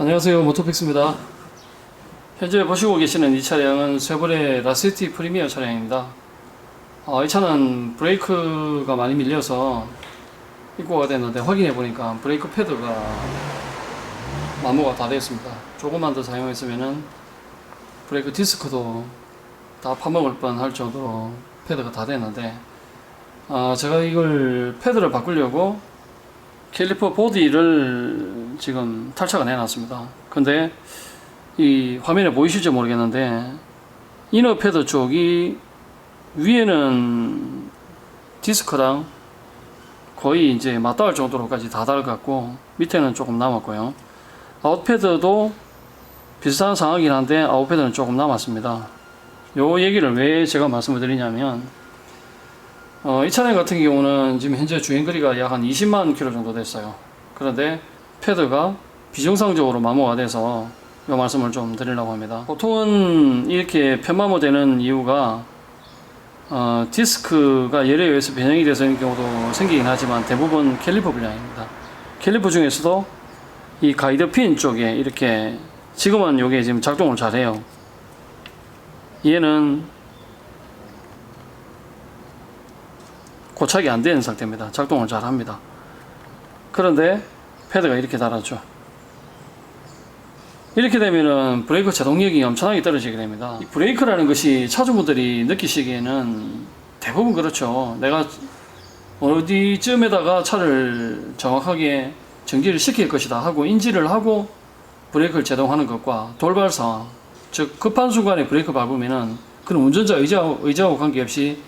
안녕하세요. 모토픽스입니다. 현재 보시고 계시는 이 차량은 쉐보레 라시티 프리미어 차량입니다. 어, 이 차는 브레이크가 많이 밀려서 입고가 됐는데 확인해 보니까 브레이크 패드가 마모가 다 되었습니다. 조금만 더 사용했으면은 브레이크 디스크도 다 파먹을 뻔 할 정도로 패드가 다 됐는데 아, 제가 이걸 패드를 바꾸려고 캘리퍼 보디를 지금 탈착을 해놨습니다. 근데 이 화면에 보이실지 모르겠는데 이너 패드 쪽이 위에는 디스크랑 거의 이제 맞닿을 정도로까지 다 닳았고 밑에는 조금 남았고요. 아웃패드도 비슷한 상황이긴 한데 아웃패드는 조금 남았습니다. 요 얘기를 왜 제가 말씀을 드리냐면 어, 이 차량 같은 경우는 지금 현재 주행 거리가 약 한 20만 킬로 정도 됐어요. 그런데 패드가 비정상적으로 마모가 돼서 이 말씀을 좀 드리려고 합니다. 보통은 이렇게 편마모되는 이유가 어, 디스크가 열에 의해서 변형이 돼서 이 경우도 생기긴 하지만 대부분 캘리퍼 불량입니다. 캘리퍼 중에서도 이 가이드 핀 쪽에 이렇게 지금은 이게 지금 작동을 잘해요. 얘는 고착이 안 되는 상태입니다. 작동을 잘 합니다. 그런데 패드가 이렇게 달았죠. 이렇게 되면은 브레이크 제동력이 엄청나게 떨어지게 됩니다. 이 브레이크라는 것이 차주분들이 느끼시기에는 대부분 그렇죠. 내가 어디쯤에다가 차를 정확하게 정지를 시킬 것이다 하고 인지를 하고 브레이크를 제동하는 것과 돌발 상황, 즉 급한 순간에 브레이크 밟으면은 그런 운전자 의지하고, 의지하고 관계없이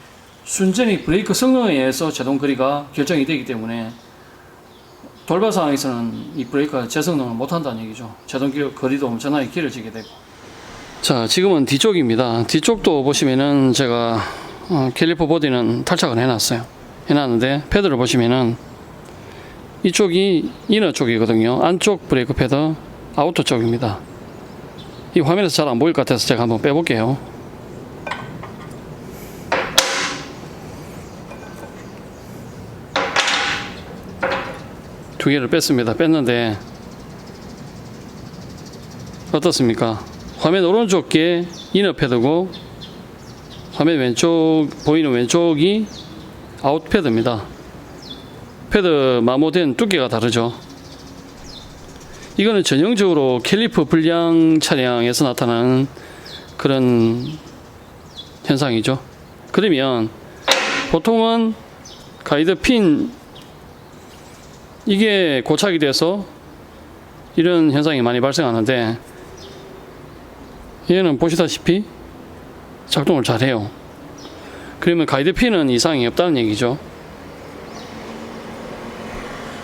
순전히 브레이크 성능에 의해서 제동 거리가 결정이 되기 때문에 돌발 상황에서는 이 브레이크가 제성능을 못한다는 얘기죠. 제동 기- 거리도 엄청나게 길어지게 되고. 자, 지금은 뒤쪽입니다. 뒤쪽도 보시면은 제가 어, 캘리퍼 보디는 탈착을 해놨어요. 해놨는데 패드를 보시면은 이쪽이 이너 쪽이거든요. 안쪽 브레이크 패드 아우터 쪽입니다. 이 화면에서 잘 안 보일 것 같아서 제가 한번 빼볼게요. 두 개를 뺐습니다. 뺐는데 어떻습니까? 화면 오른쪽 게 이너 패드고 화면 왼쪽 보이는 왼쪽이 아웃 패드입니다. 패드 마모된 두께가 다르죠. 이거는 전형적으로 캘리퍼 불량 차량에서 나타나는 그런 현상이죠. 그러면 보통은 가이드 핀 이게 고착이 돼서 이런 현상이 많이 발생하는데 얘는 보시다시피 작동을 잘해요. 그러면 가이드 핀은 이상이 없다는 얘기죠.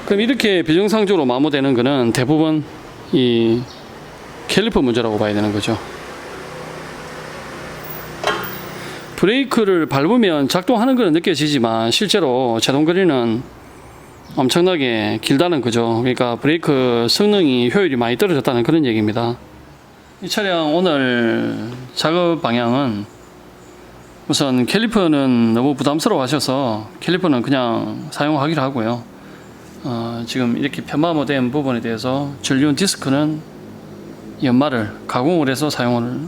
그럼 이렇게 비정상적으로 마모되는 거는 대부분 이 캘리퍼 문제라고 봐야 되는 거죠. 브레이크를 밟으면 작동하는 것은 느껴지지만 실제로 제동 거리는 엄청나게 길다는 거죠. 그러니까 브레이크 성능이 효율이 많이 떨어졌다는 그런 얘기입니다. 이 차량 오늘 작업 방향은 우선 캘리퍼는 너무 부담스러워 하셔서 캘리퍼는 그냥 사용하기로 하고요. 어, 지금 이렇게 편마모된 부분에 대해서 전륜 디스크는 연말을 가공을 해서 사용을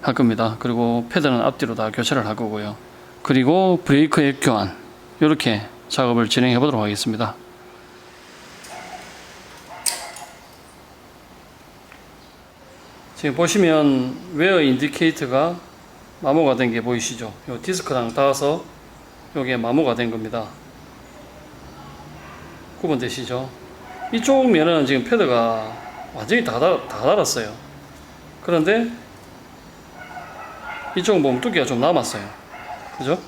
할 겁니다. 그리고 패드는 앞뒤로 다 교체를 할 거고요. 그리고 브레이크 액 교환 이렇게 작업을 진행해 보도록 하겠습니다. 지금 보시면 웨어 인디케이터가 마모가 된 게 보이시죠? 요 디스크랑 닿아서 요게 마모가 된 겁니다. 구분되시죠? 이쪽 면은 지금 패드가 완전히 다, 달, 다 달았어요. 그런데 보면 두께가 좀 남았어요. 그죠?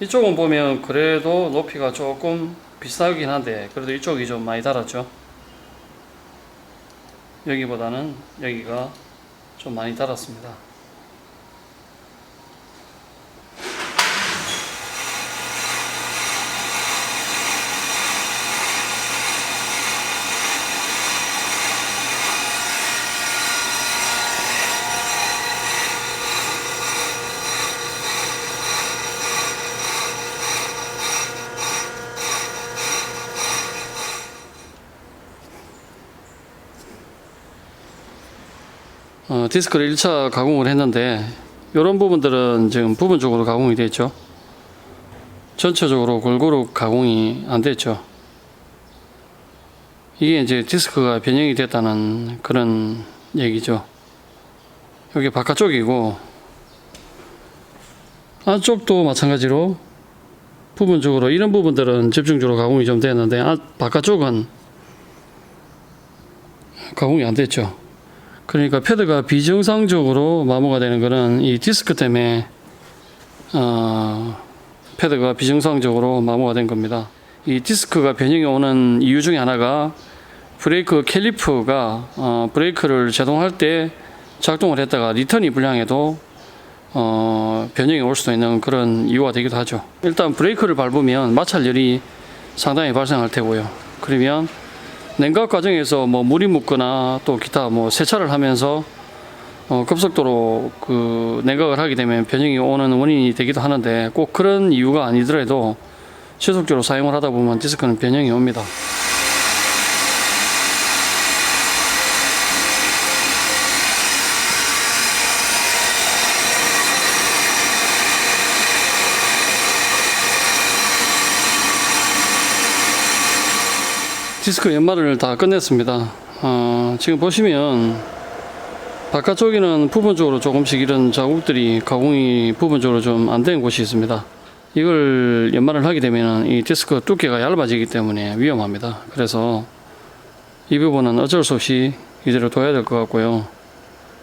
이쪽은 보면 그래도 높이가 조금 비슷하긴 한데 그래도 이쪽이 좀 많이 달았죠. 여기보다는 여기가 좀 많이 달았습니다. 디스크를 1차 가공을 했는데 이런 부분들은 지금 부분적으로 가공이 됐죠. 전체적으로 골고루 가공이 안 됐죠. 이게 이제 디스크가 변형이 됐다는 그런 얘기죠. 여기 바깥쪽이고 안쪽도 마찬가지로 부분적으로 이런 부분들은 집중적으로 가공이 좀 됐는데 아, 바깥쪽은 가공이 안 됐죠. 그러니까 패드가 비정상적으로 마모가 되는 거는 이 디스크 때문에 어, 패드가 비정상적으로 마모가 된 겁니다. 이 디스크가 변형이 오는 이유 중에 하나가 브레이크 캘리프가 어, 브레이크를 제동할 때 작동을 했다가 리턴이 불량해도 어, 변형이 올 수도 있는 그런 이유가 되기도 하죠. 일단 브레이크를 밟으면 마찰열이 상당히 발생할 테고요. 그러면 냉각 과정에서 뭐 물이 묻거나 또 기타 뭐 세차를 하면서 어, 급속도로 그 냉각을 하게 되면 변형이 오는 원인이 되기도 하는데 꼭 그런 이유가 아니더라도 지속적으로 사용을 하다 보면 디스크는 변형이 옵니다. 디스크 연마를 다 끝냈습니다. 어, 지금 보시면 바깥쪽에는 부분적으로 조금씩 이런 자국들이 가공이 부분적으로 좀 안 된 곳이 있습니다. 이걸 연마를 하게 되면 이 디스크 두께가 얇아지기 때문에 위험합니다. 그래서 이 부분은 어쩔 수 없이 이대로 둬야 될 것 같고요.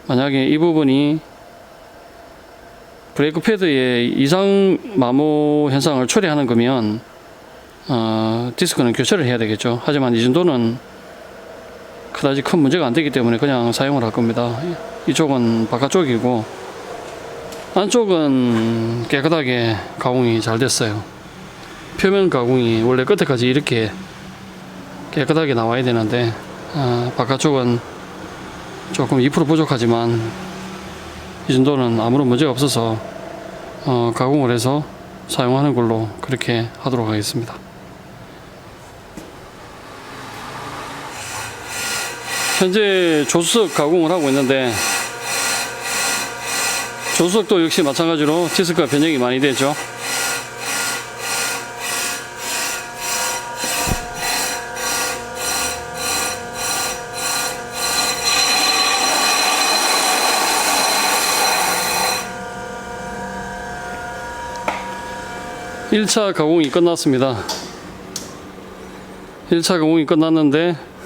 만약에 이 부분이 브레이크 패드의 이상 마모 현상을 초래하는 거면 어, 디스크는 교체를 해야 되겠죠. 하지만 이 정도는 그다지 큰 문제가 안 되기 때문에 그냥 사용을 할 겁니다. 이쪽은 바깥쪽이고 안쪽은 깨끗하게 가공이 잘 됐어요. 표면 가공이 원래 끝에까지 이렇게 깨끗하게 나와야 되는데 어, 바깥쪽은 조금 2% 부족하지만 이 정도는 아무런 문제가 없어서 어, 가공을 해서 사용하는 걸로 그렇게 하도록 하겠습니다. 현재 조수석 가공을 하고 있는데 조수석도 역시 마찬가지로 디스크가 변형이 많이 되죠. 일차 가공이 끝났습니다. 1차 가공이 끝났는데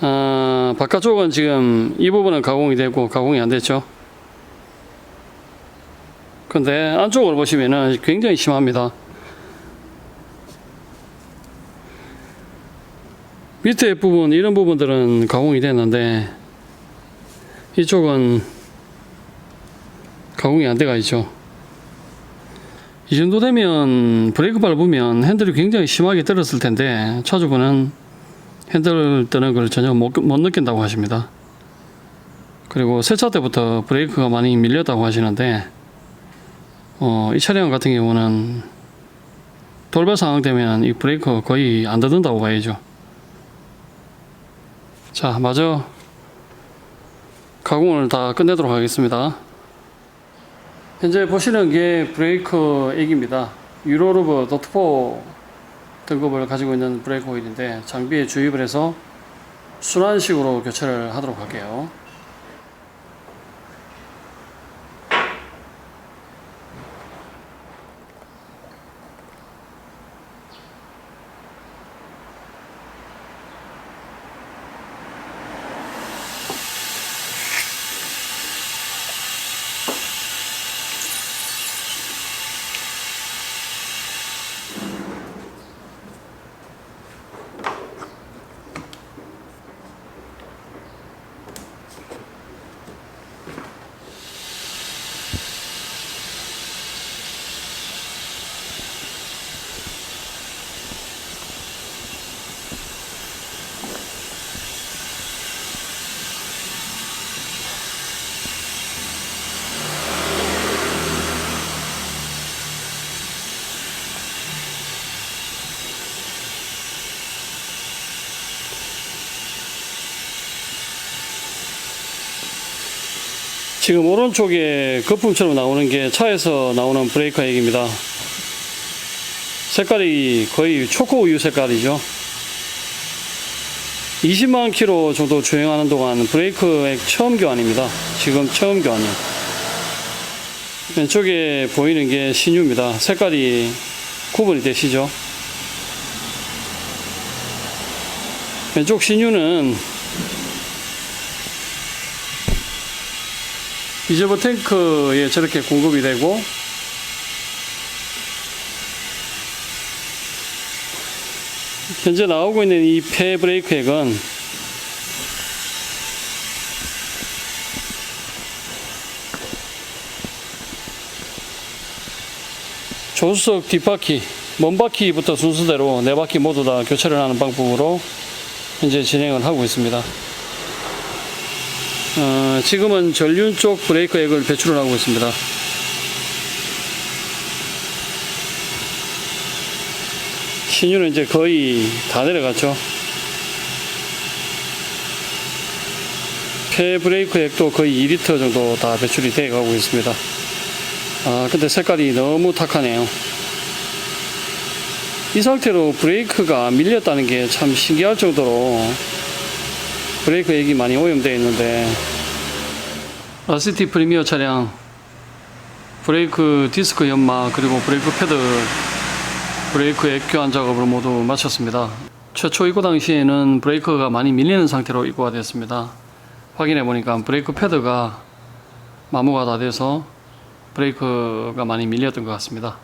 아, 바깥쪽은 지금 이 부분은 가공이 되고 가공이 안 됐죠. 근데 안쪽을 보시면은 굉장히 심합니다. 밑에 부분 이런 부분들은 가공이 됐는데 이쪽은 가공이 안 돼가 있죠. 이 정도 되면 브레이크 밟으면 핸들이 굉장히 심하게 떨었을 텐데 차주분은 핸들 뜨는 걸 전혀 못, 못 느낀다고 하십니다. 그리고 세차 때부터 브레이크가 많이 밀렸다고 하시는데 어, 이 차량 같은 경우는 돌발 상황 되면 이 브레이크 거의 안 닫는다고 봐야죠. 자, 마저 가공을 다 끝내도록 하겠습니다. 현재 보시는 게 브레이크 액입니다. 유로루브 도트4 등급을 가지고 있는 브레이크 오일인데 장비에 주입을 해서 순환식으로 교체를 하도록 할게요. 지금 오른쪽에 거품처럼 나오는 게 차에서 나오는 브레이크 액입니다. 색깔이 거의 초코 우유 색깔이죠. 20만 킬로 정도 주행하는 동안 브레이크 액 처음 교환입니다. 지금 처음 교환이요. 왼쪽에 보이는 게 신유입니다. 색깔이 구분이 되시죠? 왼쪽 신유는 리저브 탱크에 저렇게 공급이 되고 현재 나오고 있는 이 폐 브레이크 액은 조수석 뒷바퀴, 먼바퀴부터 순서대로 네 바퀴 모두 다 교체를 하는 방법으로 현재 진행을 하고 있습니다. 어, 지금은 전륜 쪽 브레이크 액을 배출을 하고 있습니다. 신유는 이제 거의 다 내려갔죠. 폐 브레이크 액도 거의 2리터 정도 다 배출이 돼 가고 있습니다. 아, 근데 색깔이 너무 탁하네요. 이 상태로 브레이크가 밀렸다는 게 참 신기할 정도로 브레이크 액이 많이 오염되어 있는데 라시티 프리미어 차량 브레이크 디스크 연마 그리고 브레이크 패드 브레이크 액 교환 작업을 모두 마쳤습니다. 최초 입고 당시에는 브레이크가 많이 밀리는 상태로 입고가 됐습니다. 확인해 보니까 브레이크 패드가 마모가 다 돼서 브레이크가 많이 밀렸던 것 같습니다.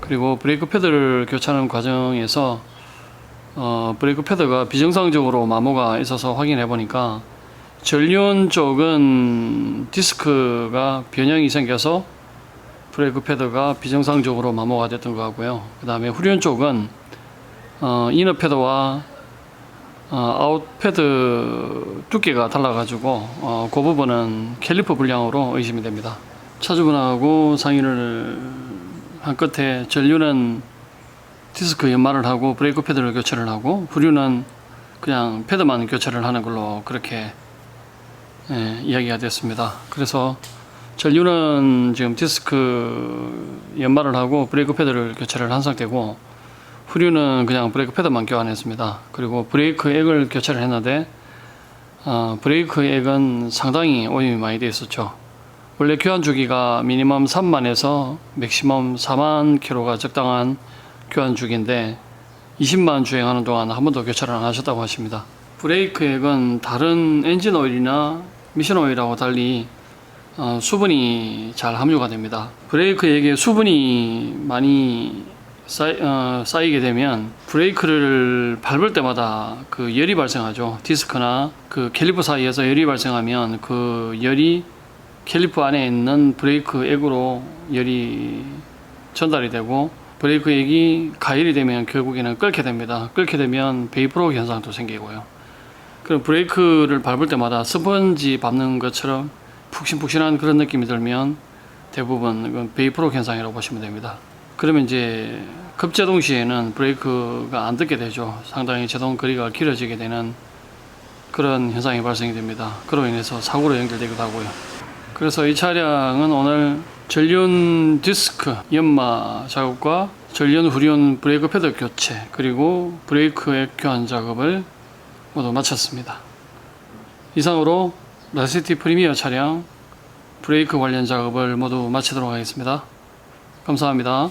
그리고 브레이크 패드를 교체하는 과정에서 어, 브레이크 패드가 비정상적으로 마모가 있어서 확인해 보니까 전륜 쪽은 디스크가 변형이 생겨서 브레이크 패드가 비정상적으로 마모가 됐던 것 같고요. 그 다음에 후륜 쪽은 어, 이너 패드와 어, 아웃 패드 두께가 달라가지고 어, 그 부분은 캘리퍼 불량으로 의심이 됩니다. 차주분하고 상의를 한 끝에 전륜은 디스크 연마를 하고 브레이크 패드를 교체를 하고 후륜은 그냥 패드만 교체를 하는 걸로 그렇게 예, 이야기가 됐습니다. 그래서 전륜은 지금 디스크 연마를 하고 브레이크 패드를 교체를 한 상태고 후륜은 그냥 브레이크 패드만 교환했습니다. 그리고 브레이크 액을 교체를 했는데 어, 브레이크 액은 상당히 오염이 많이 되어 있었죠. 원래 교환 주기가 미니멈 3만에서 맥시멈 4만 킬로가 적당한 교환 주기인데 20만 주행하는 동안 한 번도 교체를 안 하셨다고 하십니다. 브레이크 액은 다른 엔진 오일이나 미션 오일하고 달리 어, 수분이 잘 함유가 됩니다. 브레이크 액에 수분이 많이 쌓이, 어, 쌓이게 되면 브레이크를 밟을 때마다 그 열이 발생하죠. 디스크나 그 캘리퍼 사이에서 열이 발생하면 그 열이 캘리퍼 안에 있는 브레이크 액으로 열이 전달이 되고 브레이크 액이 가열이 되면 결국에는 끓게 됩니다. 끓게 되면 베이프로 현상도 생기고요. 그럼 브레이크를 밟을 때마다 스펀지 밟는 것처럼 푹신푹신한 그런 느낌이 들면 대부분 베이프로 현상이라고 보시면 됩니다. 그러면 이제 급제동 시에는 브레이크가 안 듣게 되죠. 상당히 제동 거리가 길어지게 되는 그런 현상이 발생이 됩니다. 그로 인해서 사고로 연결되기도 하고요. 그래서 이 차량은 오늘 전륜 디스크 연마 작업과 전륜 후륜 브레이크 패드 교체 그리고 브레이크 액 교환 작업을 모두 마쳤습니다. 이상으로 라시티 프리미어 차량 브레이크 관련 작업을 모두 마치도록 하겠습니다. 감사합니다.